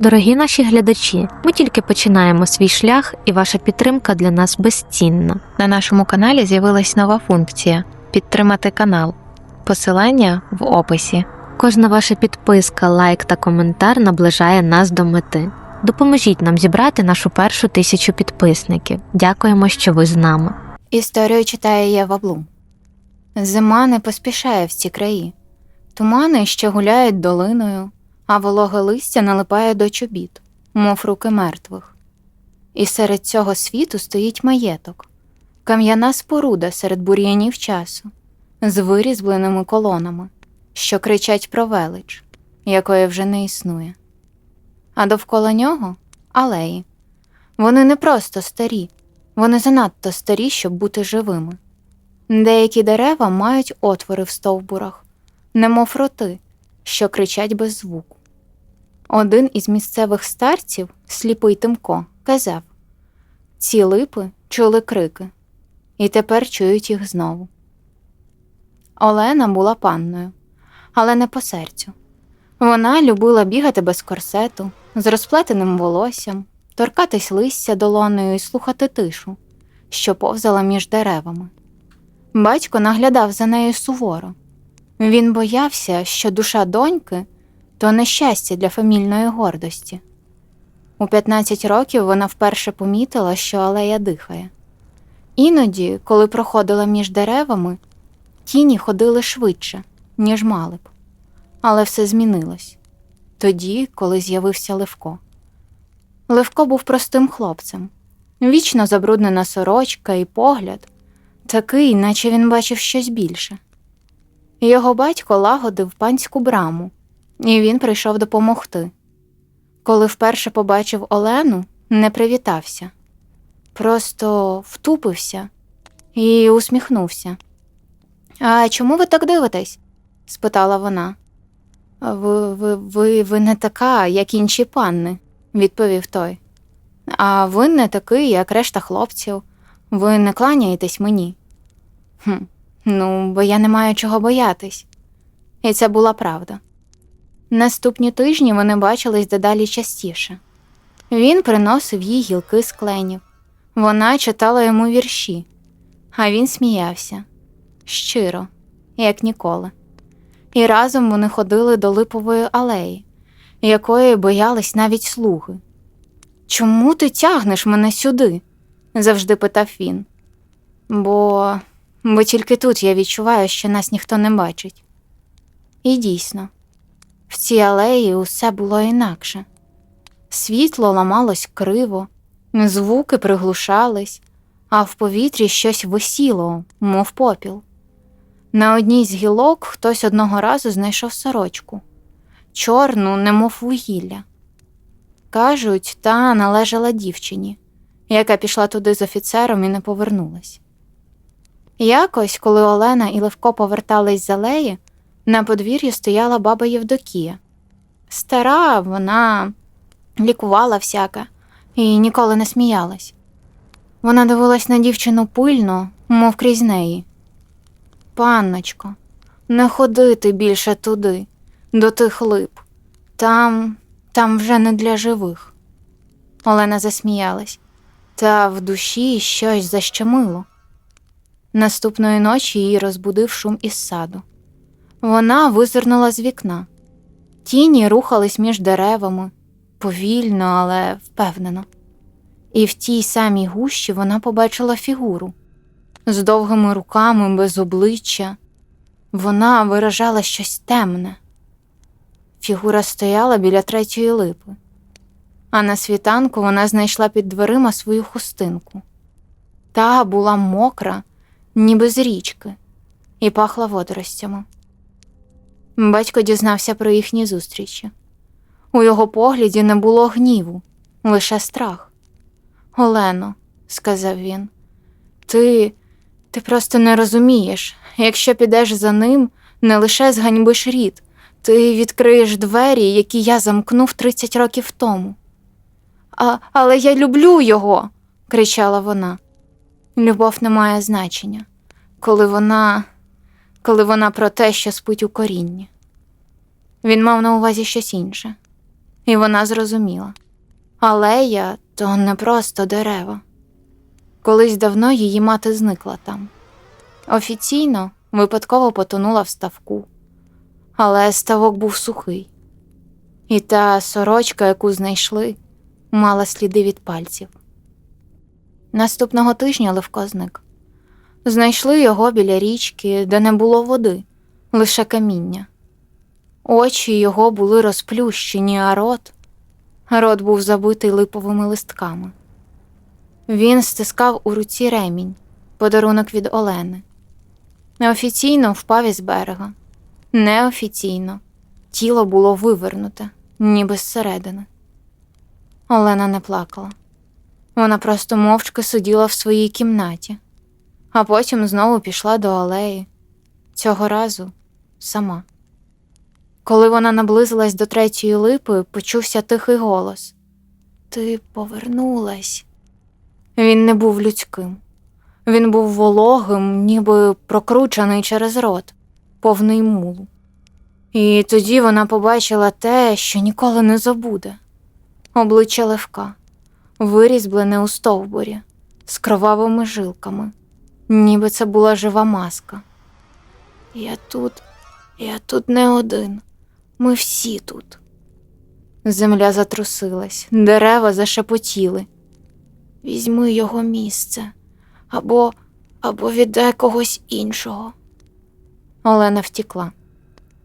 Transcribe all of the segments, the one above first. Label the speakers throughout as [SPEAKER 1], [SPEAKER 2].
[SPEAKER 1] Дорогі наші глядачі, ми тільки починаємо свій шлях, і ваша підтримка для нас безцінна.
[SPEAKER 2] На нашому каналі з'явилась нова функція підтримати канал. Посилання в описі.
[SPEAKER 1] Кожна ваша підписка, лайк та коментар наближає нас до мети. Допоможіть нам зібрати нашу першу тисячу підписників. Дякуємо, що ви з нами.
[SPEAKER 3] Історію читає Єва Блум. Зима не поспішає в ці краї. Тумани ще гуляють долиною, а вологе листя налипає до чобіт, мов руки мертвих. І серед цього світу стоїть маєток, кам'яна споруда серед бур'янів часу, з вирізбленими колонами, що кричать про велич, якої вже не існує. А довкола нього алеї. Вони не просто старі, вони занадто старі, щоб бути живими. Деякі дерева мають отвори в стовбурах, немов роти, що кричать без звуку. Один із місцевих старців, сліпий Тимко, казав ці липи чули крики, і тепер чують їх знову. Олена була панною, але не по серцю. Вона любила бігати без корсету, з розплетеним волоссям, торкатись листя долоною і слухати тишу, що повзала між деревами. Батько наглядав за нею суворо. Він боявся, що душа доньки то нещастя для фамільної гордості. У 15 років вона вперше помітила, що алея дихає. Іноді, коли проходила між деревами, тіні ходили швидше, ніж мали б. Але все змінилось тоді, коли з'явився Левко. Левко був простим хлопцем, вічно забруднена сорочка і погляд, такий, наче він бачив щось більше. Його батько лагодив панську браму, і він прийшов допомогти. Коли вперше побачив Олену, не привітався, просто втупився і усміхнувся. А чому ви так дивитесь? спитала вона. Ви, ви, ви, ви не така, як інші панни, відповів той. А ви не такий, як решта хлопців. Ви не кланяєтесь мені. Хм, ну, бо я не маю чого боятись. І це була правда. Наступні тижні вони бачились дедалі частіше. Він приносив їй гілки з кленів. Вона читала йому вірші, а він сміявся щиро, як ніколи. І разом вони ходили до липової алеї, якої боялись навіть слуги. Чому ти тягнеш мене сюди? завжди питав він. Бо, бо тільки тут я відчуваю, що нас ніхто не бачить. І дійсно, в цій алеї усе було інакше. Світло ламалось криво, звуки приглушались, а в повітрі щось висіло, мов попіл. На одній з гілок хтось одного разу знайшов сорочку, чорну, немов вугілля. Кажуть, та належала дівчині, яка пішла туди з офіцером і не повернулась. Якось, коли Олена і Левко повертались з алеї, на подвір'ї стояла баба Євдокія. Стара, вона лікувала всяке і ніколи не сміялась. Вона дивилась на дівчину пильно, мов крізь неї. Панночко, не ходи ти більше туди, до тих лип. Там, там вже не для живих. Олена засміялась, та в душі щось защемило. Наступної ночі її розбудив шум із саду. Вона визирнула з вікна. Тіні рухались між деревами, повільно, але впевнено. І в тій самій гущі вона побачила фігуру з довгими руками без обличчя. Вона виражала щось темне. Фігура стояла біля третьої липи, а на світанку вона знайшла під дверима свою хустинку. Та була мокра, ніби з річки, і пахла водоростями. Батько дізнався про їхні зустрічі. У його погляді не було гніву, лише страх. Олено, сказав він, ти, ти просто не розумієш, якщо підеш за ним, не лише зганьбиш рід, ти відкриєш двері, які я замкнув 30 років тому. А, але я люблю його, кричала вона. Любов не має значення, коли вона, коли вона про те, що спить у корінні. Він мав на увазі щось інше. і вона зрозуміла. Алея то не просто дерева. Колись давно її мати зникла там. Офіційно випадково потонула в ставку, але ставок був сухий. І та сорочка, яку знайшли, мала сліди від пальців. Наступного тижня Левко зник. Знайшли його біля річки, де не було води, лише каміння. Очі його були розплющені, а рот. Рот був забитий липовими листками. Він стискав у руці ремінь, подарунок від Олени. Неофіційно впав із берега. Неофіційно тіло було вивернуте, ніби зсередини. Олена не плакала. Вона просто мовчки сиділа в своїй кімнаті, а потім знову пішла до алеї. Цього разу сама. Коли вона наблизилась до третьої липи, почувся тихий голос: Ти повернулась. Він не був людським. Він був вологим, ніби прокручений через рот, повний мулу. І тоді вона побачила те, що ніколи не забуде обличчя Левка, вирізблене у стовбурі, з кровавими жилками, ніби це була жива маска. Я тут, я тут не один. Ми всі тут. Земля затрусилась, дерева зашепотіли. Візьми його місце або, або віддай когось іншого. Олена втікла,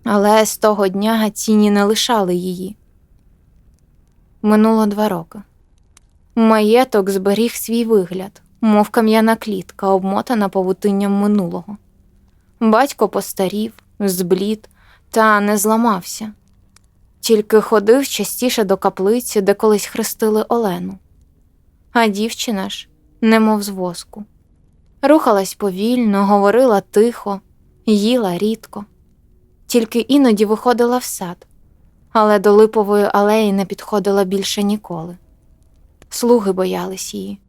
[SPEAKER 3] але з того дня тіні не лишали її. Минуло два роки. Маєток зберіг свій вигляд, мов кам'яна клітка, обмотана павутинням минулого. Батько постарів, зблід та не зламався, тільки ходив частіше до каплиці, де колись хрестили Олену. А дівчина ж, немов з воску. Рухалась повільно, говорила тихо, їла рідко, тільки іноді виходила в сад, але до липової алеї не підходила більше ніколи. Слуги боялись її.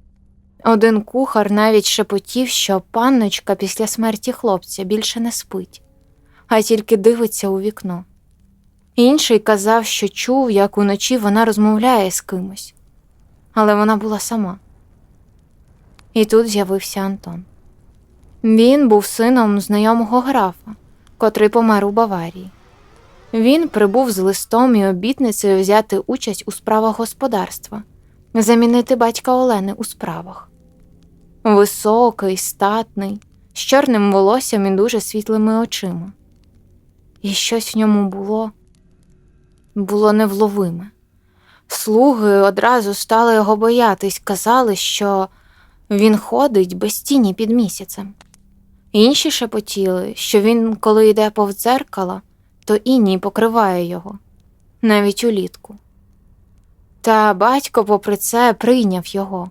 [SPEAKER 3] Один кухар навіть шепотів, що панночка після смерті хлопця більше не спить а тільки дивиться у вікно. Інший казав, що чув, як уночі вона розмовляє з кимось, але вона була сама. І тут з'явився Антон. Він був сином знайомого графа, котрий помер у Баварії. Він прибув з листом і обітницею взяти участь у справах господарства, замінити батька Олени у справах. Високий, статний, з чорним волоссям і дуже світлими очима і щось в ньому було було невловиме. Слуги одразу стали його боятись, казали, що він ходить без тіні під місяцем. Інші шепотіли, що він, коли йде повз дзеркала, то іній покриває його, навіть улітку. Та батько, попри це, прийняв його.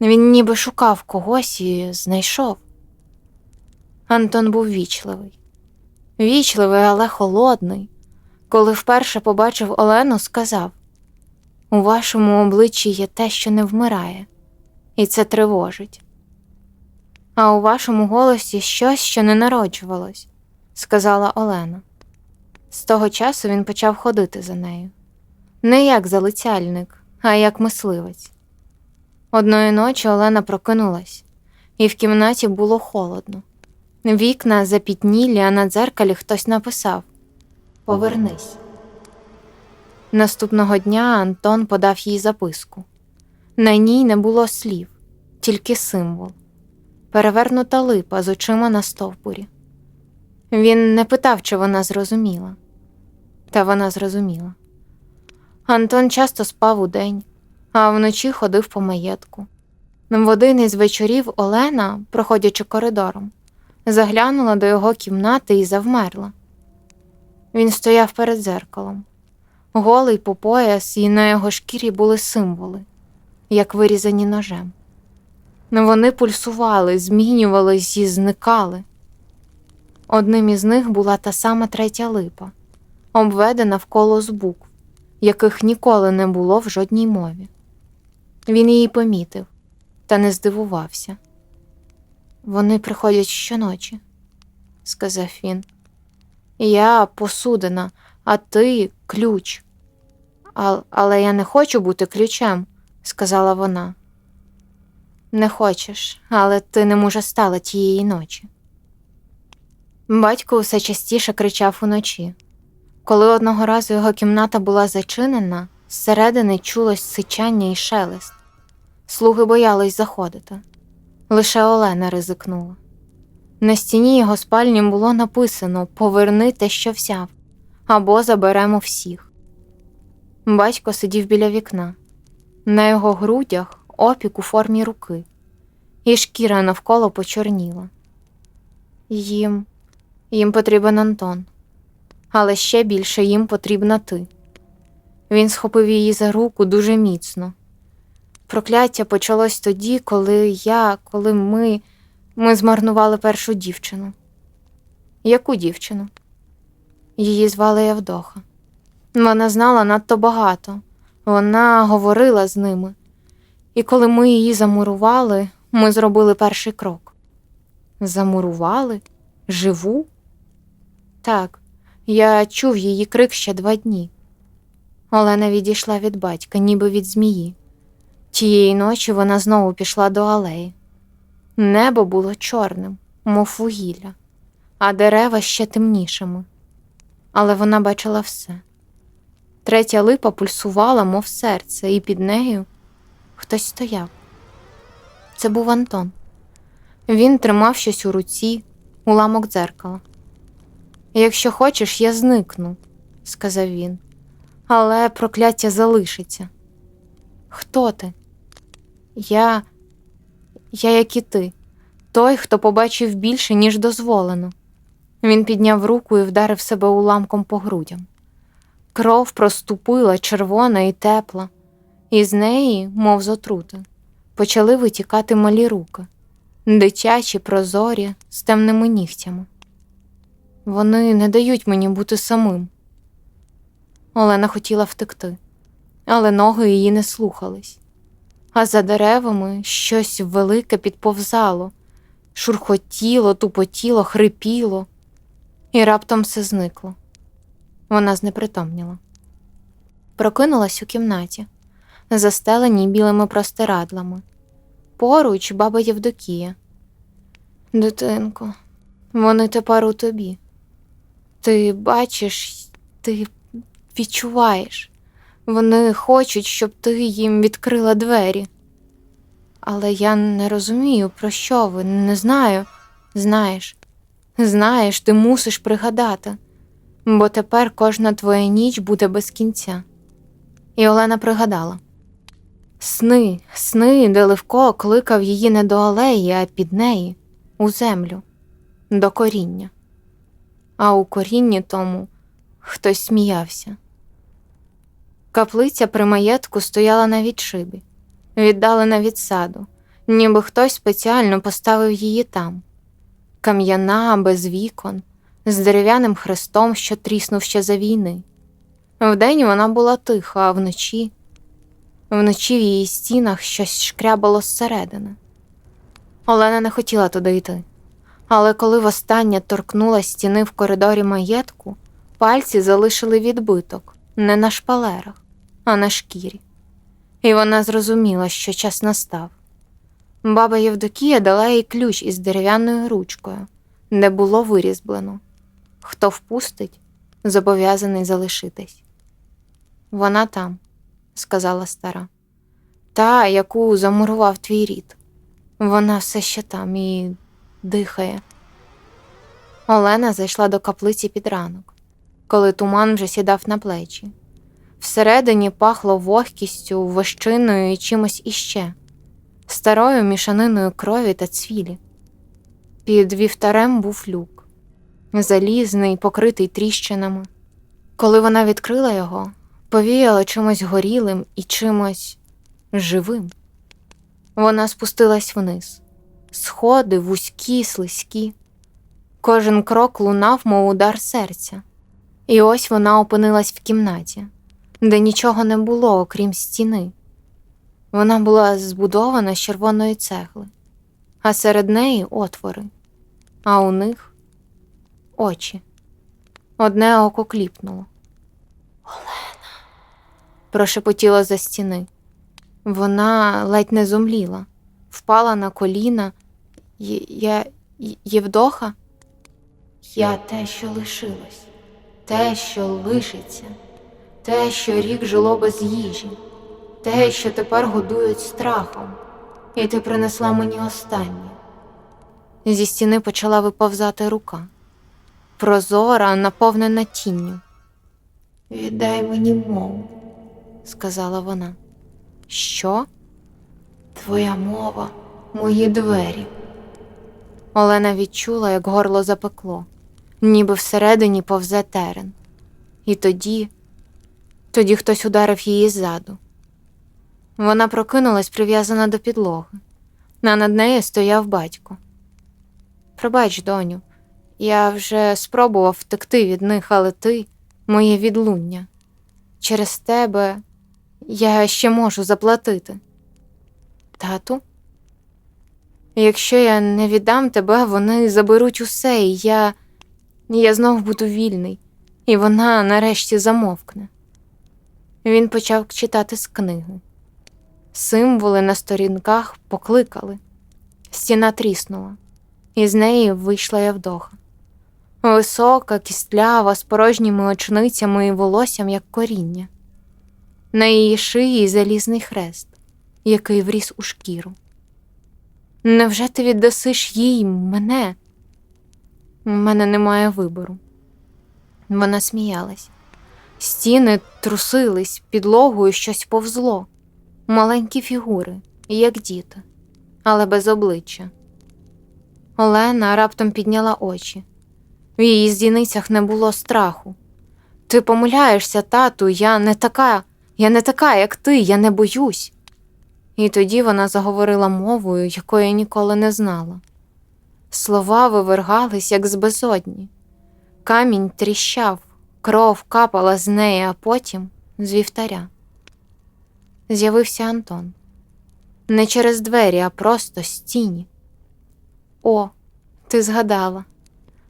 [SPEAKER 3] Він ніби шукав когось і знайшов. Антон був вічливий вічливий, але холодний. Коли вперше побачив Олену, сказав У вашому обличчі є те, що не вмирає, і це тривожить. А у вашому голосі щось, що не народжувалось, сказала Олена. З того часу він почав ходити за нею. Не як залицяльник, а як мисливець. Одної ночі Олена прокинулась, і в кімнаті було холодно. Вікна запітнілі, а на дзеркалі хтось написав Повернись. Наступного дня Антон подав їй записку. На ній не було слів, тільки символ перевернута липа з очима на стовбурі. Він не питав, чи вона зрозуміла, та вона зрозуміла. Антон часто спав удень, а вночі ходив по маєтку. В один із вечорів Олена, проходячи коридором, заглянула до його кімнати і завмерла. Він стояв перед зеркалом, голий по пояс, і на його шкірі були символи, як вирізані ножем. Вони пульсували, змінювались і зникали. Одним із них була та сама третя липа, обведена вколо з букв, яких ніколи не було в жодній мові. Він її помітив та не здивувався. Вони приходять щоночі, сказав він. Я посудина, а ти ключ. А, але я не хочу бути ключем, сказала вона. Не хочеш, але ти не може стала тієї ночі. Батько усе частіше кричав уночі. Коли одного разу його кімната була зачинена, зсередини чулось сичання і шелест. Слуги боялись заходити. Лише Олена ризикнула. На стіні його спальні було написано Поверни те, що взяв, або заберемо всіх. Батько сидів біля вікна. На його грудях опік у формі руки, і шкіра навколо почорніла. Їм, їм потрібен Антон, але ще більше їм потрібна ти. Він схопив її за руку дуже міцно. Прокляття почалось тоді, коли я, коли ми, ми змарнували першу дівчину. Яку дівчину? Її звали Явдоха. Вона знала надто багато. Вона говорила з ними. І коли ми її замурували, ми зробили перший крок. Замурували? Живу? Так, я чув її крик ще два дні. Олена відійшла від батька, ніби від змії. Тієї ночі вона знову пішла до алеї. Небо було чорним, мов вугілля, а дерева ще темнішими. Але вона бачила все. Третя липа пульсувала, мов серце, і під нею хтось стояв. Це був Антон. Він тримав щось у руці, уламок дзеркала. Якщо хочеш, я зникну, сказав він, але прокляття залишиться. Хто ти? Я, я, як і ти, той, хто побачив більше, ніж дозволено. Він підняв руку і вдарив себе уламком по грудям. Кров проступила червона і тепла, і з неї, мов з отрути, почали витікати малі руки, дитячі, прозорі, з темними нігтями. Вони не дають мені бути самим. Олена хотіла втекти, але ноги її не слухались. А за деревами щось велике підповзало, шурхотіло, тупотіло, хрипіло, і раптом все зникло. Вона знепритомніла. Прокинулась у кімнаті, застеленій білими простирадлами. Поруч баба Євдокія. Дитинко, вони тепер у тобі. Ти бачиш, ти відчуваєш. Вони хочуть, щоб ти їм відкрила двері. Але я не розумію, про що ви, не знаю. Знаєш, знаєш, ти мусиш пригадати, бо тепер кожна твоя ніч буде без кінця. І Олена пригадала сни, сни, де Левко кликав її не до алеї, а під неї, у землю, до коріння. А у корінні тому хтось сміявся. Каплиця при маєтку стояла на відшибі, віддалена від саду, ніби хтось спеціально поставив її там. Кам'яна, без вікон, з дерев'яним хрестом, що тріснув ще за війни. Вдень вона була тиха, а вночі, вночі в її стінах щось шкрябало зсередини. Олена не хотіла туди йти, але коли востаннє торкнула стіни в коридорі маєтку, пальці залишили відбиток не на шпалерах, а на шкірі. І вона зрозуміла, що час настав. Баба Євдокія дала їй ключ із дерев'яною ручкою, де було вирізблено хто впустить, зобов'язаний залишитись. Вона там, сказала стара, та, яку замурував твій рід. Вона все ще там і дихає. Олена зайшла до каплиці під ранок, коли туман вже сідав на плечі. Всередині пахло вогкістю, вощиною і чимось іще, старою мішаниною крові та цвілі. Під вівтарем був люк, залізний, покритий тріщинами. Коли вона відкрила його, повіяло чимось горілим і чимось живим. Вона спустилась вниз, сходи вузькі, слизькі. Кожен крок лунав, мов удар серця. І ось вона опинилась в кімнаті, де нічого не було, окрім стіни. Вона була збудована з червоної цегли, а серед неї отвори, а у них очі. Одне око кліпнуло. Олена, прошепотіло за стіни. Вона ледь не зумліла, впала на коліна. Я Євдоха? Я те, що лишилось, те, що лишиться, те, що рік жило без їжі, те, що тепер годують страхом, і ти принесла мені останнє. Зі стіни почала виповзати рука, прозора, наповнена тінню. Віддай мені мову, сказала вона. Що? Твоя мова, мої двері. Олена відчула, як горло запекло, ніби всередині повзе терен. І тоді, тоді хтось ударив її ззаду. Вона прокинулась, прив'язана до підлоги, а над нею стояв батько. Пробач, доню, я вже спробував втекти від них, але ти моє відлуння. Через тебе я ще можу заплатити. Тату? Якщо я не віддам тебе, вони заберуть усе, і я, я знов буду вільний, і вона нарешті замовкне. Він почав читати з книги. Символи на сторінках покликали. Стіна тріснула, і з неї вийшла Явдоха. Висока, кістлява, з порожніми очницями і волоссям, як коріння. На її шиї залізний хрест, який вріс у шкіру. Невже ти віддасиш їй мене? У мене немає вибору. Вона сміялась. Стіни трусились, підлогою щось повзло, маленькі фігури, як діти, але без обличчя. Олена раптом підняла очі. В її зіницях не було страху. Ти помиляєшся, тату, я не така, я не така, як ти, я не боюсь. І тоді вона заговорила мовою, якої ніколи не знала. Слова вивергались, як з безодні. Камінь тріщав, кров капала з неї, а потім з вівтаря. З'явився Антон. Не через двері, а просто з тіні. О, ти згадала.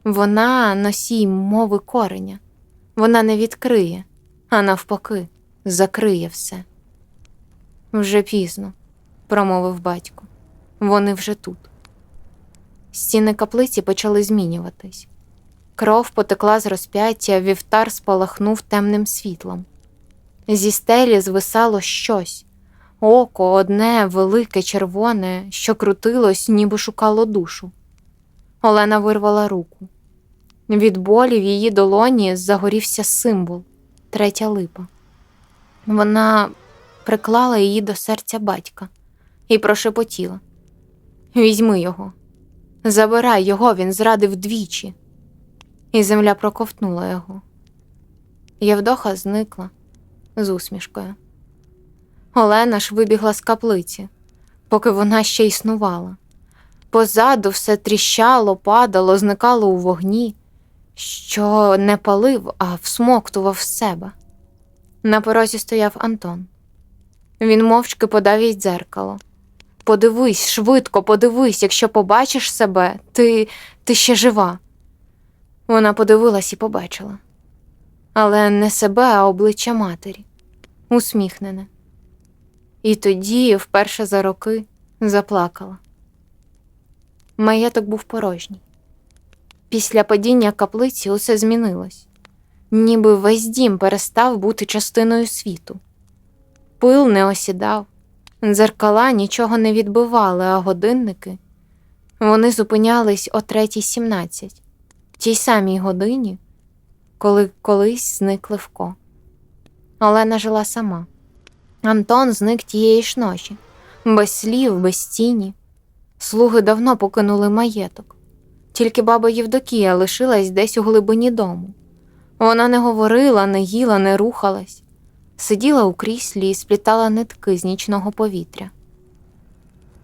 [SPEAKER 3] Вона носій мови кореня. Вона не відкриє, а навпаки, закриє все. Вже пізно, промовив батько. Вони вже тут. Стіни каплиці почали змінюватись. Кров потекла з розп'яття, вівтар спалахнув темним світлом. Зі стелі звисало щось око одне, велике, червоне, що крутилось, ніби шукало душу. Олена вирвала руку. Від болі в її долоні загорівся символ третя липа. Вона приклала її до серця батька і прошепотіла: Візьми його, забирай його, він зрадив двічі. І земля проковтнула його. Євдоха зникла з усмішкою. Олена ж вибігла з каплиці, поки вона ще існувала. Позаду все тріщало, падало, зникало у вогні, що не палив, а всмоктував в себе. На порозі стояв Антон. Він мовчки подав їй дзеркало. Подивись, швидко, подивись, якщо побачиш себе, ти, ти ще жива. Вона подивилась і побачила. Але не себе, а обличчя матері, усміхнене. І тоді, вперше за роки, заплакала. Маєток був порожній. Після падіння каплиці усе змінилось, ніби весь дім перестав бути частиною світу. Пил не осідав, дзеркала нічого не відбивали, а годинники вони зупинялись о 3.17, тій самій годині, коли колись зник Левко. Олена жила сама. Антон зник тієї ж ночі, без слів, без тіні. Слуги давно покинули маєток. Тільки баба Євдокія лишилась десь у глибині дому. Вона не говорила, не їла, не рухалась, сиділа у кріслі і сплітала нитки з нічного повітря.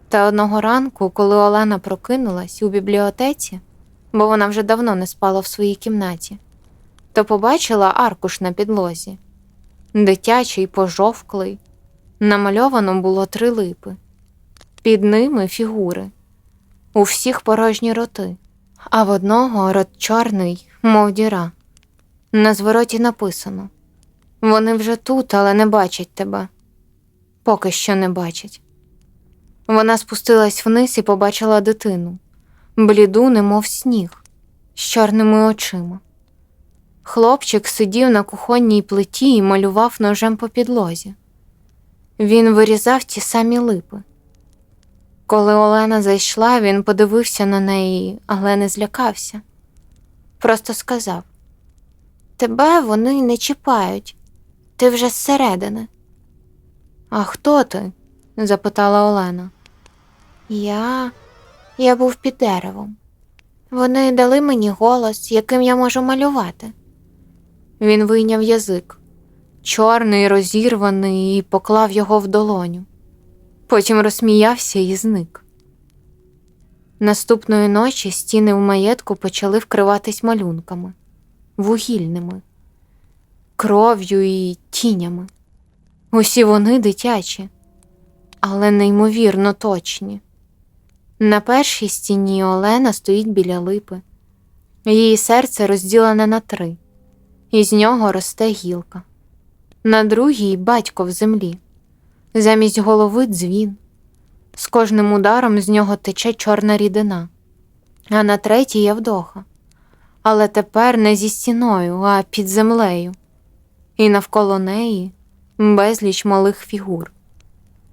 [SPEAKER 3] Та одного ранку, коли Олена прокинулась у бібліотеці, бо вона вже давно не спала в своїй кімнаті, то побачила аркуш на підлозі. Дитячий, пожовклий. Намальовано було три липи. Під ними фігури. У всіх порожні роти, а в одного рот чорний, мов діра. На звороті написано Вони вже тут, але не бачать тебе. Поки що не бачать. Вона спустилась вниз і побачила дитину, бліду, немов сніг, з чорними очима. Хлопчик сидів на кухонній плиті і малював ножем по підлозі. Він вирізав ті самі липи. Коли Олена зайшла, він подивився на неї, але не злякався. Просто сказав: Тебе вони не чіпають, ти вже зсередини. А хто ти? запитала Олена. Я. Я був під деревом. Вони дали мені голос, яким я можу малювати. Він вийняв язик, чорний, розірваний, і поклав його в долоню. Потім розсміявся і зник. Наступної ночі стіни в маєтку почали вкриватись малюнками, вугільними, кров'ю і тінями. Усі вони дитячі, але неймовірно точні. На першій стіні Олена стоїть біля липи. Її серце розділене на три, і з нього росте гілка. На другій батько в землі. Замість голови дзвін. З кожним ударом з нього тече чорна рідина, а на третій Явдоха. Але тепер не зі стіною, а під землею. І навколо неї безліч малих фігур.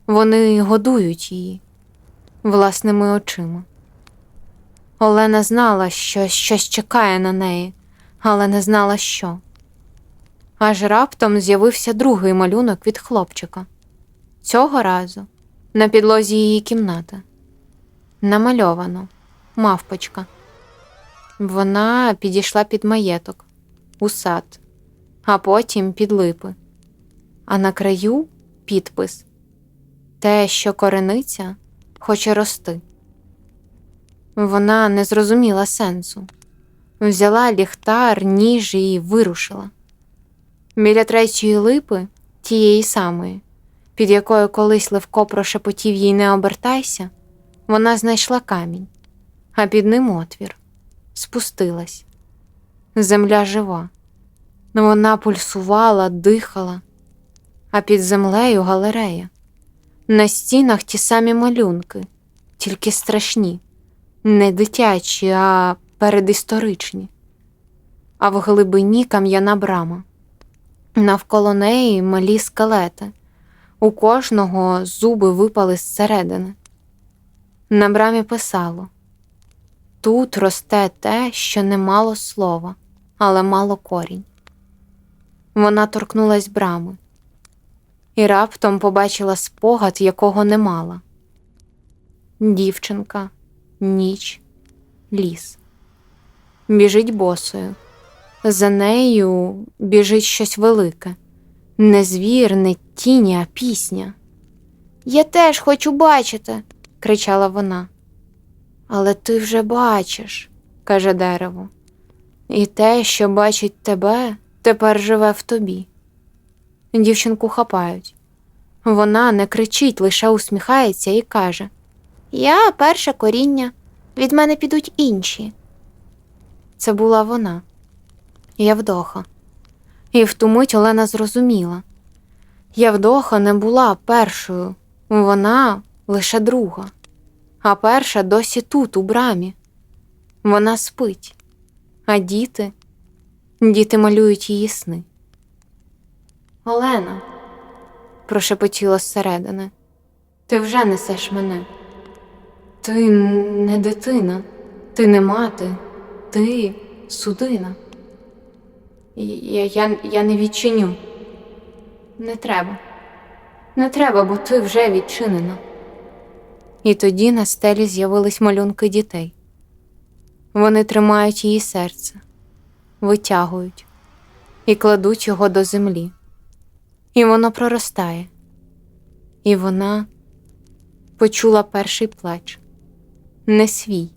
[SPEAKER 3] Вони годують її власними очима. Олена знала, що щось чекає на неї, але не знала, що. Аж раптом з'явився другий малюнок від хлопчика. Цього разу на підлозі її кімнати. Намальовано мавпочка. Вона підійшла під маєток, у сад, а потім під липи. А на краю підпис Те, що корениця, хоче рости. Вона не зрозуміла сенсу. Взяла ліхтар, ніж і вирушила. Біля третьої липи, тієї самої, під якою колись Левко прошепотів їй не обертайся, вона знайшла камінь, а під ним отвір, спустилась. Земля жива. Вона пульсувала, дихала, а під землею галерея. На стінах ті самі малюнки, тільки страшні, не дитячі, а передісторичні. А в глибині кам'яна брама. Навколо неї малі скелети, у кожного зуби випали зсередини. На брамі писало Тут росте те, що не мало слова, але мало корінь. Вона торкнулась брами і раптом побачила спогад, якого не мала. Дівчинка, ніч, ліс. Біжить босою. За нею біжить щось велике. Не звір, не тіні, а пісня. Я теж хочу бачити, кричала вона. Але ти вже бачиш, каже дерево. І те, що бачить тебе, тепер живе в тобі. Дівчинку хапають. Вона не кричить, лише усміхається і каже: Я перше коріння, від мене підуть інші. Це була вона, Явдоха. І в ту мить Олена зрозуміла. Явдоха не була першою, вона лише друга, а перша досі тут, у брамі. Вона спить, а діти, діти малюють її сни. Олена, прошепотіло зсередини, ти вже несеш мене. Ти не дитина, ти не мати, ти судина. Я, я, я не відчиню. Не треба. Не треба, бо ти вже відчинена. І тоді на стелі з'явились малюнки дітей. Вони тримають її серце, витягують і кладуть його до землі. І воно проростає. І вона почула перший плач не свій,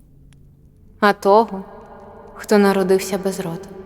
[SPEAKER 3] а того, хто народився без роду.